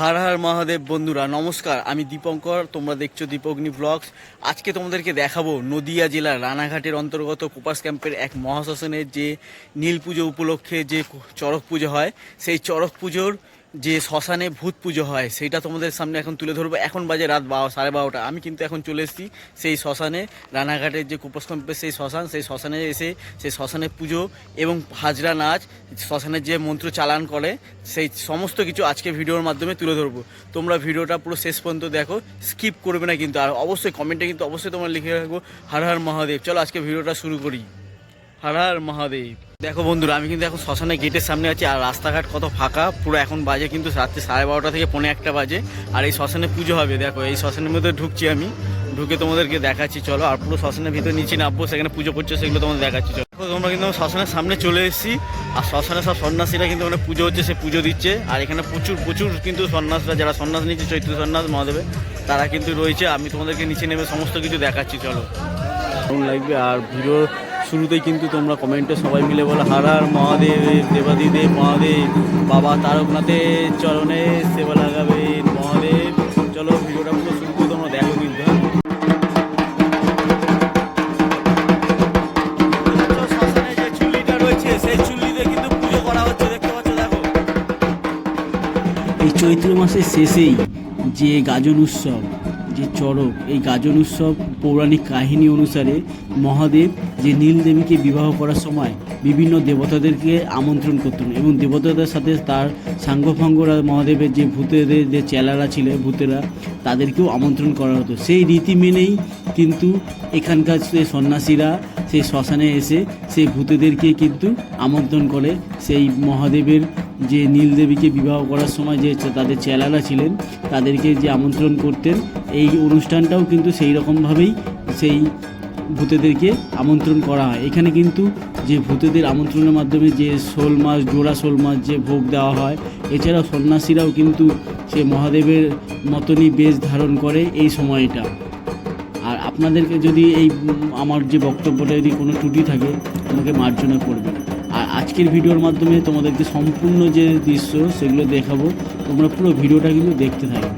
হার হার মহাদেব বন্ধুরা, নমস্কার। আমি দীপঙ্কর, তোমরা দেখছ দীপগ্নি ব্লগস। আজকে তোমাদেরকে দেখাবো নদিয়া জেলার রানাঘাটের অন্তর্গত কুপাস ক্যাম্পের এক মহাশাসনের যে নীল পুজো উপলক্ষে যে চড়ক পুজো হয়, সেই চড়ক পুজোর যে শ্মশানে ভূত পুজো হয়, সেইটা তোমাদের সামনে এখন তুলে ধরবো। এখন বাজে রাত বারো, সাড়ে বারোটা। আমি কিন্তু এখন চলে এসেছি সেই শ্মশানে, রানাঘাটের যে কোপাস ক্যাম্পের সেই শ্মশান, সেই শ্মশানে এসে সেই শ্মশানে পুজো এবং হাজরা নাচ, শ্মশানের যে মন্ত্র চালান করে, সেই সমস্ত কিছু আজকে ভিডিওর মাধ্যমে তুলে ধরবো। তোমরা ভিডিওটা পুরো শেষ পর্যন্ত দেখো, স্কিপ করবে না কিন্তু, আর অবশ্যই কমেন্টে কিন্তু অবশ্যই তোমরা লিখে রাখব হর হর মহাদেব। চলো আজকে ভিডিওটা শুরু করি। হর হর মহাদেব। দেখো বন্ধুরা, আমি কিন্তু এখন শ্মশানের গেটের সামনে আছি আর রাস্তাঘাট কত ফাঁকা, পুরো এখন বাজে কিন্তু রাত্রি সাড়ে বারোটা থেকে পৌনে একটা বাজে। আর এই শ্মশানে পুজো হবে, দেখো, এই শ্মশানের মধ্যে ঢুকছি আমি। ঢুকে তোমাদেরকে দেখাচ্ছি, চলো, আর পুরো শ্মশানের ভিতরে নিচে নামবো, সেখানে পুজো করছে, সেগুলো তোমাদের দেখাচ্ছি, চলো। তোমরা কিন্তু শ্মশানের সামনে চলে এসেছি, আর শ্মশানে সব সন্ন্যাসীরা কিন্তু ওখানে পুজো হচ্ছে, সে পুজো দিচ্ছে। আর এখানে প্রচুর প্রচুর কিন্তু সন্ন্যাসরা, যারা সন্ন্যাস নিচ্ছে, চৈত্র সন্ন্যাস মহাদেবে তারা কিন্তু রয়েছে। আমি তোমাদেরকে নিচে নেমে সমস্ত কিছু দেখাচ্ছি, চলো। লাগবে? আর ভিডিও শুরুতেই কিন্তু তোমরা কমেন্টে সবাই মিলে বলো হারার হার মহাদেব দেবাদিদেব মহাদেব বাবা তারকনাথের চরণে সেবা লাগাবে মহাদেব চলো ভিডিওটা পুরো শুরু করে তোমরা দেখো কিন্তু হ্যাঁ? শ্মশানে যে চুল্লিটা রয়েছে সেই চুল্লিতে কিন্তু পুজো করা হচ্ছে দেখতে পাচ্ছ দেখো এই চৈত্র মাসের শেষেই যে গাজন উৎসব যে চড়ক এই গাজন উৎসব পৌরাণিক কাহিনী অনুসারে মহাদেব যে নীল দেবীকে বিবাহ করার সময় বিভিন্ন দেবতাদেরকে আমন্ত্রণ করতেন এবং দেবতাদের সাথে তার সাঙ্গফাঙ্গরা, মহাদেবের যে ভূতেদের যে চেলারা ছিল, ভূতেরা তাদেরকেও আমন্ত্রণ করা হতো। সেই রীতি মেনেই কিন্তু এখানকার যে সন্ন্যাসীরা, সেই শ্মশানে এসে সেই ভূতেদেরকে কিন্তু আমন্ত্রণ করে। সেই মহাদেবের যে নীলদেবীকে বিবাহ করার সময় যে তাদের চেলারা ছিলেন, তাদেরকে যে আমন্ত্রণ করতেন, এই অনুষ্ঠানটাও কিন্তু সেই রকমভাবেই সেই ভূতেদেরকে আমন্ত্রণ করা হয়। এখানে কিন্তু যে ভূতেদের আমন্ত্রণের মাধ্যমে যে শোল মাছ, জোড়া শোল মাছ যে ভোগ দেওয়া হয়, এছাড়াও সন্ন্যাসীরাও কিন্তু সে মহাদেবের মতনই বেশ ধারণ করে এই সময়টা। আর আপনাদেরকে যদি এই, আমার যে বক্তব্যটা যদি কোনো ত্রুটি থাকে, আমাকে মার্জনা করবেন। আর আজকের ভিডিওর মাধ্যমে তোমাদেরকে সম্পূর্ণ যে দৃশ্য, সেগুলো দেখাবো। তোমরা পুরো ভিডিওটা কিন্তু দেখতে থাকো।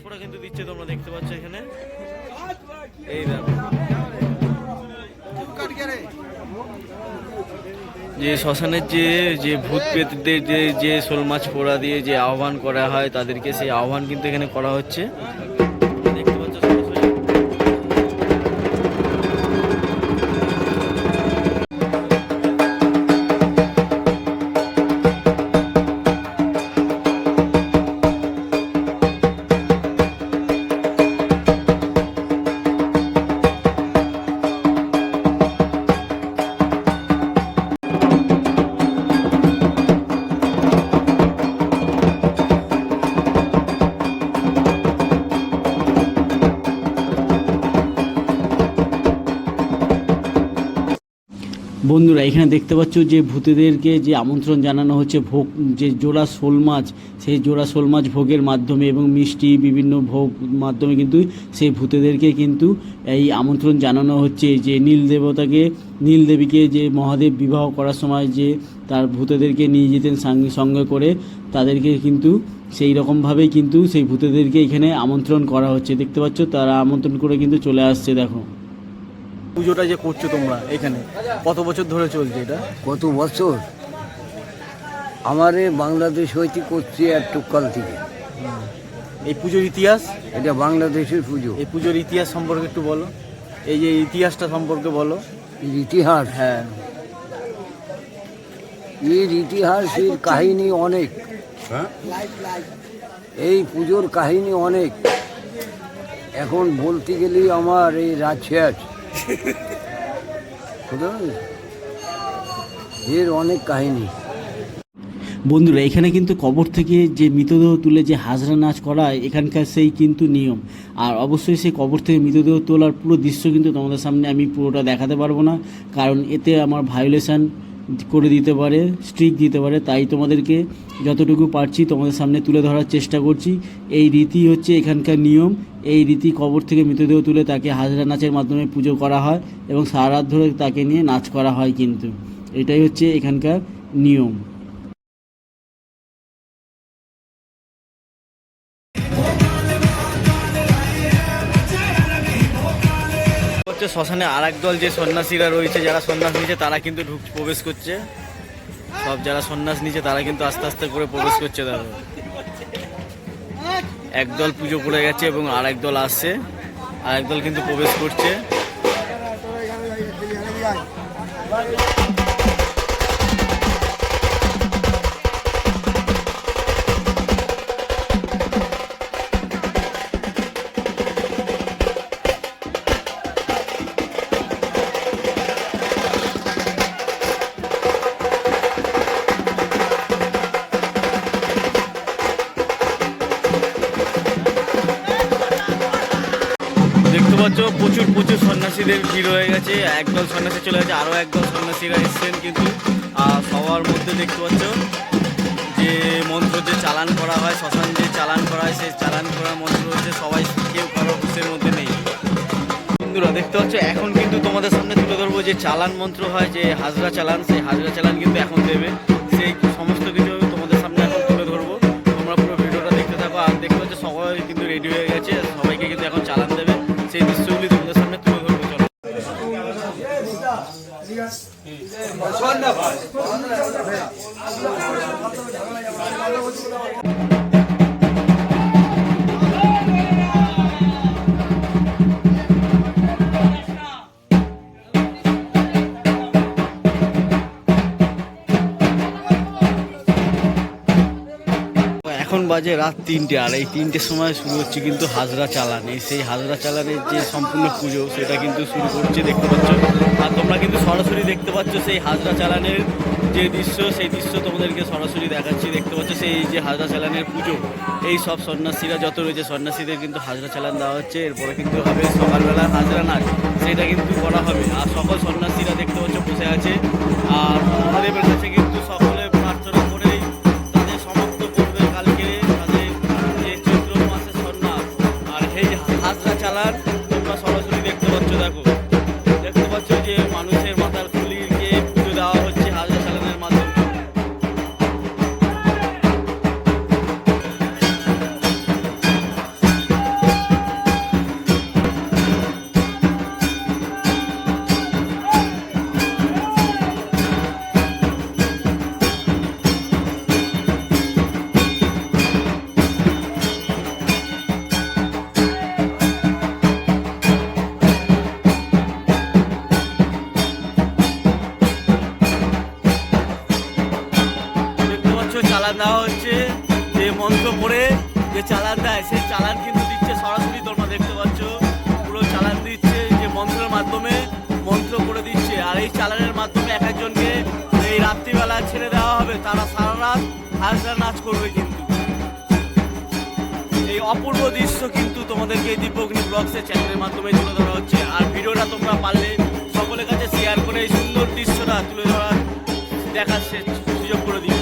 শোল কিন্তু দিচ্ছে, তোমরা দেখতে পাচ্ছ এখানে। এই দেখো। যে শ্মশানের যে যে ভূত প্রেতদের যে যে শোল মাছ পোড়া দিয়ে যে আহ্বান করা হয়, তাদেরকে সেই আহ্বান কিন্তু এখানে করা হচ্ছে। বন্ধুরা, এখানে দেখতে পাচ্ছ যে ভূতেদেরকে যে আমন্ত্রণ জানানো হচ্ছে, ভোগ, যে জোড়া শোল মাছ, সেই জোড়া শোল মাছ ভোগের মাধ্যমে এবং মিষ্টি, বিভিন্ন ভোগ মাধ্যমে কিন্তু সেই ভূতেদেরকে কিন্তু এই আমন্ত্রণ জানানো হচ্ছে যে নীল দেবতাকে, নীল দেবীকে যে মহাদেব বিবাহ করার সময় যে তার ভূতেদেরকে নিয়ে যেতেন সঙ্গে সঙ্গে করে তাদেরকে কিন্তু সেই রকমভাবেই কিন্তু সেই ভূতেদেরকে এখানে আমন্ত্রণ করা হচ্ছে। দেখতে পাচ্ছ, তারা আমন্ত্রণ করে কিন্তু চলে আসছে, দেখো। পুজোটা যে করছ তোমরা এখানে কত বছর ধরে চলছে এটা? কত বছর? আমারে বাংলাদেশ হইতে করছে একটুকাল থেকে। এই পুজোর ইতিহাস? এটা বাংলাদেশের পুজো। এই পুজোর ইতিহাস সম্পর্কে একটু বলো। এই যে ইতিহাসটা সম্পর্কে বলো। ইতিহাস? হ্যাঁ। এর ইতিহাসের কাহিনী অনেক। এই পুজোর কাহিনী অনেক। এখন বলতে গেলে আমার এই রাত শেষ? এর অনেক কাহিনী। বন্ধুরা, এখানে কিন্তু কবর থেকে যে মৃতদেহ তুলে যে হাজরা নাচ করা এখানকার সেই কিন্তু নিয়ম। আর অবশ্যই সেই কবর থেকে মৃতদেহ তোলার পুরো দৃশ্য কিন্তু তোমাদের সামনে আমি পুরোটা দেখাতে পারব না, কারণ এতে আমার ভায়োলেশন করে দিতে পারে স্ট্রিক দিতে পারে। তাই তোমাদেরকে যতটুকু পারছি তোমাদের সামনে তুলে ধরার চেষ্টা করছি। এই রীতি হচ্ছে এখানকার নিয়ম। এই রীতি কবর থেকে মৃতদেহ তুলে তাকে হাজরা নাচের মাধ্যমে পুজো করা হয় এবং সারা রাত ধরে তাকে নিয়ে নাচ করা হয় কিন্তু। এটাই হচ্ছে এখানকার নিয়ম। হচ্ছে শ্মশানে আর দল যে সন্ন্যাসীরা রয়েছে, যারা সন্ন্যাস নিচ্ছে তারা কিন্তু ঢুক প্রবেশ করছে। সব যারা সন্ন্যাস নিচ্ছে তারা কিন্তু আস্তে আস্তে করে প্রবেশ করছে তারা একদল পুজো করে গেছে এবং আর দল আসছে। আর দল কিন্তু প্রবেশ করছে। একদল সন্ন্যাসী চলে গেছে আরও একদল সন্ন্যাসীরা এসছেন কিন্তু সবার মধ্যে দেখতে পাচ্ছ যে মন্ত্র যে চালান করা হয়, শ্মশান যে চালান করা হয়, সেই চালান করা মন্ত্র হচ্ছে সবাই কেউ কারও হুশের মধ্যে নেই। বন্ধুরা, দেখতে পাচ্ছ, এখন কিন্তু তোমাদের সামনে তুলে ধরবো যে চালান মন্ত্র হয়, যে হাজরা চালান, সেই হাজরা চালান কিন্তু এখন দেবে। সেই সমস্ত কিছু এখন বাজে রাত তিনটে, আর এই তিনটের সময় শুরু হচ্ছে কিন্তু হাজরা চালান। এই সেই হাজরা চালানের যে সম্পূর্ণ পুজো, সেটা কিন্তু শুরু করছে, দেখতে পাচ্ছ। আর তোমরা কিন্তু সরাসরি দেখতে পাচ্ছ সেই হাজরা চালানের যে দৃশ্য, সেই দৃশ্য তোমাদেরকে সরাসরি দেখাচ্ছি। দেখতে পাচ্ছ সেই যে হাজরা চালানের পুজো, এই সব সন্ন্যাসীরা যত রয়েছে, সন্ন্যাসীদের কিন্তু হাজরা চালান দেওয়া হচ্ছে। এরপরে কিন্তু হবে সকালবেলা হাজরা নাচ, সেটা কিন্তু করা হবে। আর সকল সন্ন্যাসীরা দেখতে পাচ্ছ বসে আছে। আর মহাদেবের কাছে কিন্তু নাচ করবে কিন্তু। এই অপূর্ব দৃশ্য কিন্তু তোমাদেরকে এই দীপগ্নি ব্লগসের চ্যানেলের মাধ্যমে তুলে ধরা হচ্ছে। আর ভিডিওটা তোমরা পারলে সকলের কাছে শেয়ার করে এই সুন্দর দৃশ্যটা তুলে ধরার দেখার সুযোগ করে দিই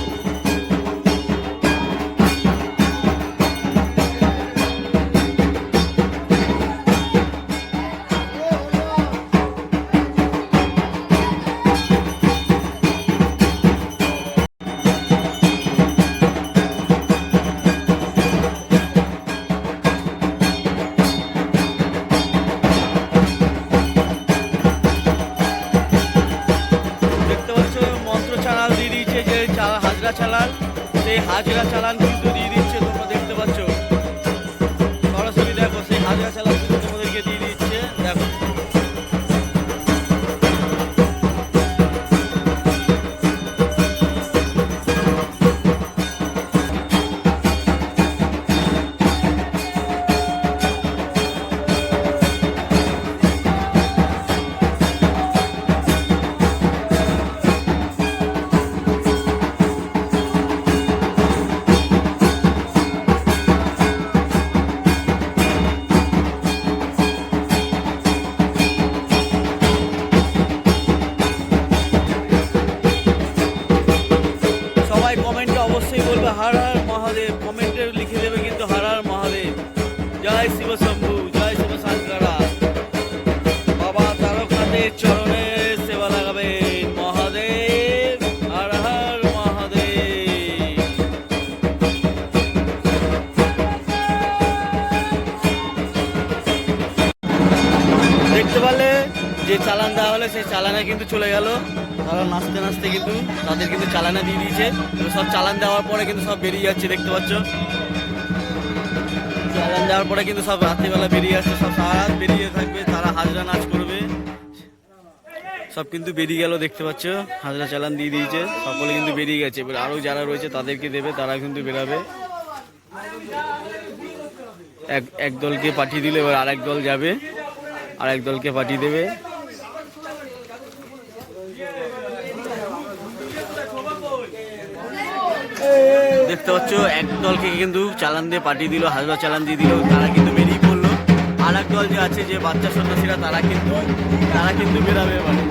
কিন্তু চলে গেল। তারা নাচতে নাচতে কিন্তু তাদের কিন্তু চালানে দিয়ে দিয়েছে। সব চালান দেওয়ার পরে কিন্তু সব বেরিয়ে যাচ্ছে, দেখতে পাচ্ছ? চালান দেওয়ার পরে কিন্তু সব রাত্রিবেলা বেরিয়ে আসছে, সব সারা বেরিয়ে থাকবে, তারা হাজরা নাচ করবে। সব কিন্তু বেরিয়ে গেল, দেখতে পাচ্ছ? হাজরা চালান দিয়ে দিয়েছে, সকলে কিন্তু বেরিয়ে গেছে। এবার আরও যারা রয়েছে তাদেরকে দেবে, তারা কিন্তু বেরাবে। এক এক দলকে পাঠিয়ে দিলে, এবার আরেক দল যাবে আর এক দলকে পাঠিয়ে দেবে। দেখতে পাচ্ছ, এক দলকে কিন্তু চালান দিয়ে পাঠিয়ে দিল হাজবা চালান দিয়ে দিল, তারা কিন্তু বেরিয়ে পড়ল। আর এক দল যে আছে, যে বাচ্চা সন্ন্যাসীরা, তারা কিন্তু তারা কিন্তু বেরাবে এবারে।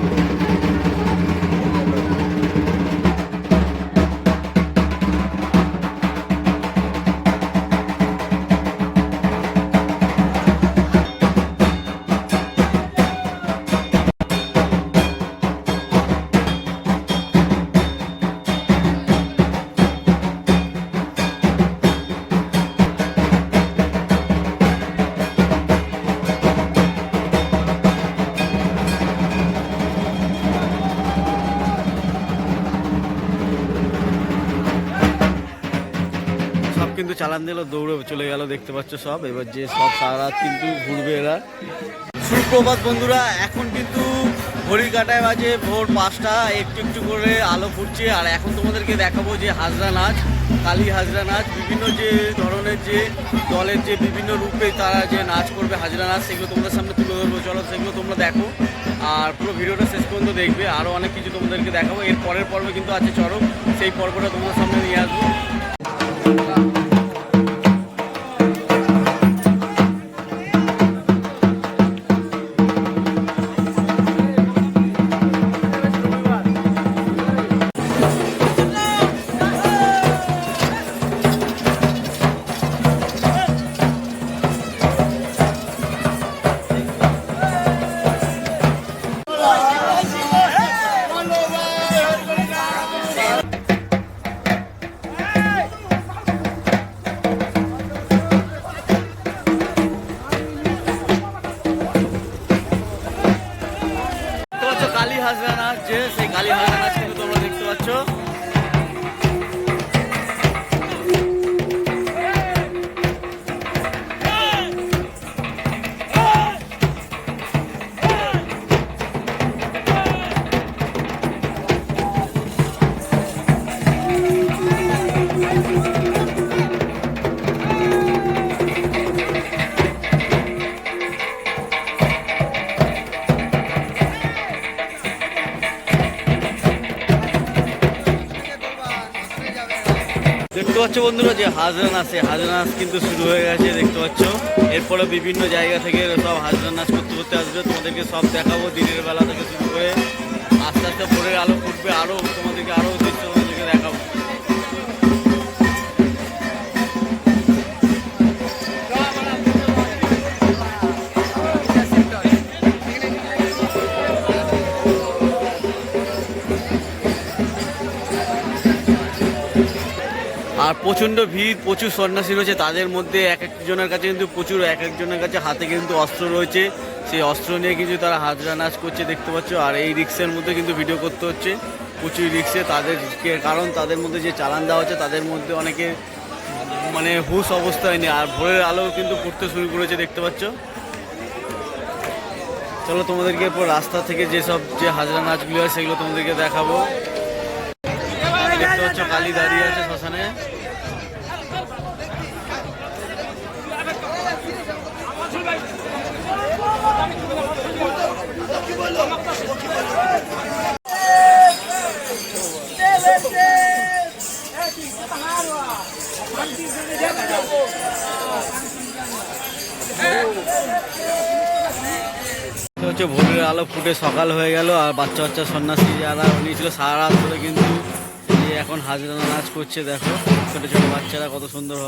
কিন্তু চালান দিল, দৌড়ে চলে গেল, দেখতে পাচ্ছ সব। এবার যে সব সারা কিন্তু ঘুরবে এরা। সুপ্রভাত বন্ধুরা, এখন কিন্তু ঘড়ির কাটায় বাজে ভোর পাঁচটা। একটু একটু করে আলো ফুটছে। আর এখন তোমাদেরকে দেখাবো যে হাজরা নাচ, কালী হাজরা নাচ, বিভিন্ন যে ধরনের যে দলের যে বিভিন্ন রূপে তারা যে নাচ করবে হাজরা নাচ, সেগুলো তোমাদের সামনে তুলে ধরবো। চলো, সেগুলো তোমরা দেখো। আর পুরো ভিডিওটা শেষ পর্যন্ত দেখবে। আরও অনেক কিছু তোমাদেরকে দেখাবো। এর পরের পর্বে কিন্তু আছে চরম। সেই পর্বটা তোমাদের সামনে নিয়ে আসব। পাচ্ছ বন্ধুরা যে হাজরা নাচ সেই হাজরা নাচ কিন্তু শুরু হয়ে গেছে, দেখতে পাচ্ছ। এরপরে বিভিন্ন জায়গা থেকে সব হাজরা নাচ করতে করতে আসবে। তোমাদেরকে সব দেখাবো দিনের বেলা থেকে শুরু করে। আস্তে আস্তে ভোরের আলো ফুটবে আরও তোমাদেরকে আরও দৃশ্য তোমাদেরকে দেখাবো। আর প্রচণ্ড ভিড়, প্রচুর সন্ন্যাসী রয়েছে। তাদের মধ্যে এক একজনের কাছে কিন্তু প্রচুর, এক একজনের কাছে হাতে কিন্তু অস্ত্র রয়েছে। সেই অস্ত্র নিয়ে কিন্তু তারা হাজরা নাচ করছে, দেখতে পাচ্ছ। আর এই রিক্সের মধ্যে কিন্তু ভিডিও করতে হচ্ছে। প্রচুর রিক্সে তাদের কারণ তাদের মধ্যে যে চালান দেওয়া হচ্ছে, তাদের মধ্যে অনেকে মানে হুশ অবস্থায় নেই। আর ভোরের আলো কিন্তু পড়তে শুরু করেছে, দেখতে পাচ্ছ। চলো তোমাদেরকে এরপর রাস্তা থেকে যেসব যে হাজরা নাচগুলো হয় সেগুলো তোমাদেরকে দেখাবো। দেখতে পাচ্ছ কালী দাঁড়িয়ে ফুটে সকাল হয়ে গেল, আর বাচ্চা বাচ্চা সন্ন্যাসী যারা উনি ছিল সারা রাত ধরে কিন্তু এখন হাজরা নাচ করছে দেখো, ছোটো ছোটো বাচ্চারা কত সুন্দর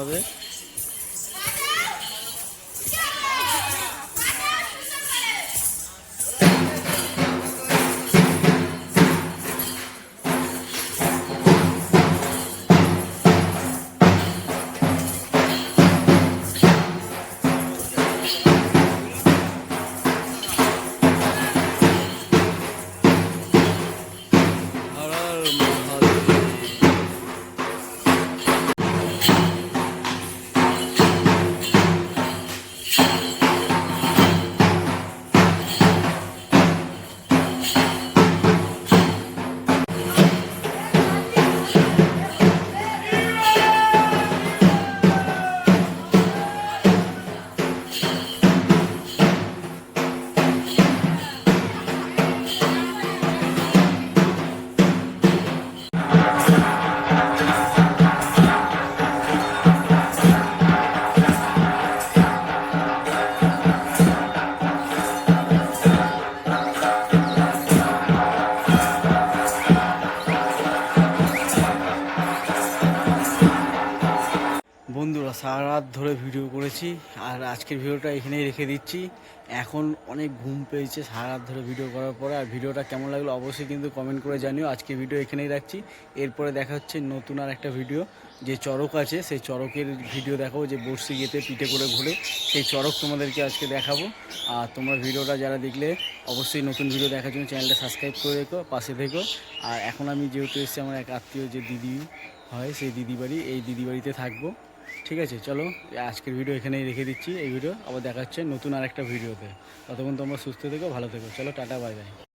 করেছি, আর আজকের ভিডিওটা এখানেই রেখে দিচ্ছি। এখন অনেক ঘুম পেয়েছে সারা রাত ধরে ভিডিও করার পরে, আর ভিডিওটা কেমন লাগল অবশ্যই কিন্তু কমেন্ট করে জানিও। আজকে ভিডিও এখানেই রাখছি। এরপরে দেখা হচ্ছে নতুন আর একটা ভিডিও। যে চড়ক আছে, সেই চড়কের ভিডিও দেখাবো, যে বর্ষি গেতে পিঠে করে ঘুরে। সেই চড়ক তোমাদেরকে আজকে দেখাবো। আর তোমরা ভিডিওটা যারা দেখলে, অবশ্যই নতুন ভিডিও দেখার জন্য চ্যানেলটা সাবস্ক্রাইব করে রেখো, পাশে থেকো। আর এখন আমি যেহেতু এসেছি, আমার এক আত্মীয় যে দিদি হয়, সেই দিদি বাড়ি এই দিদি বাড়িতে থাকব। ঠিক আছে, চলো আজকের ভিডিও এখানেই রেখে দিচ্ছি। এই ভিডিও আবার দেখাচ্ছে নতুন আর একটা ভিডিওতে ততক্ষণ তোমরা সুস্থ থেকো, ভালো থেকো। চলো, টাটা বাই বাই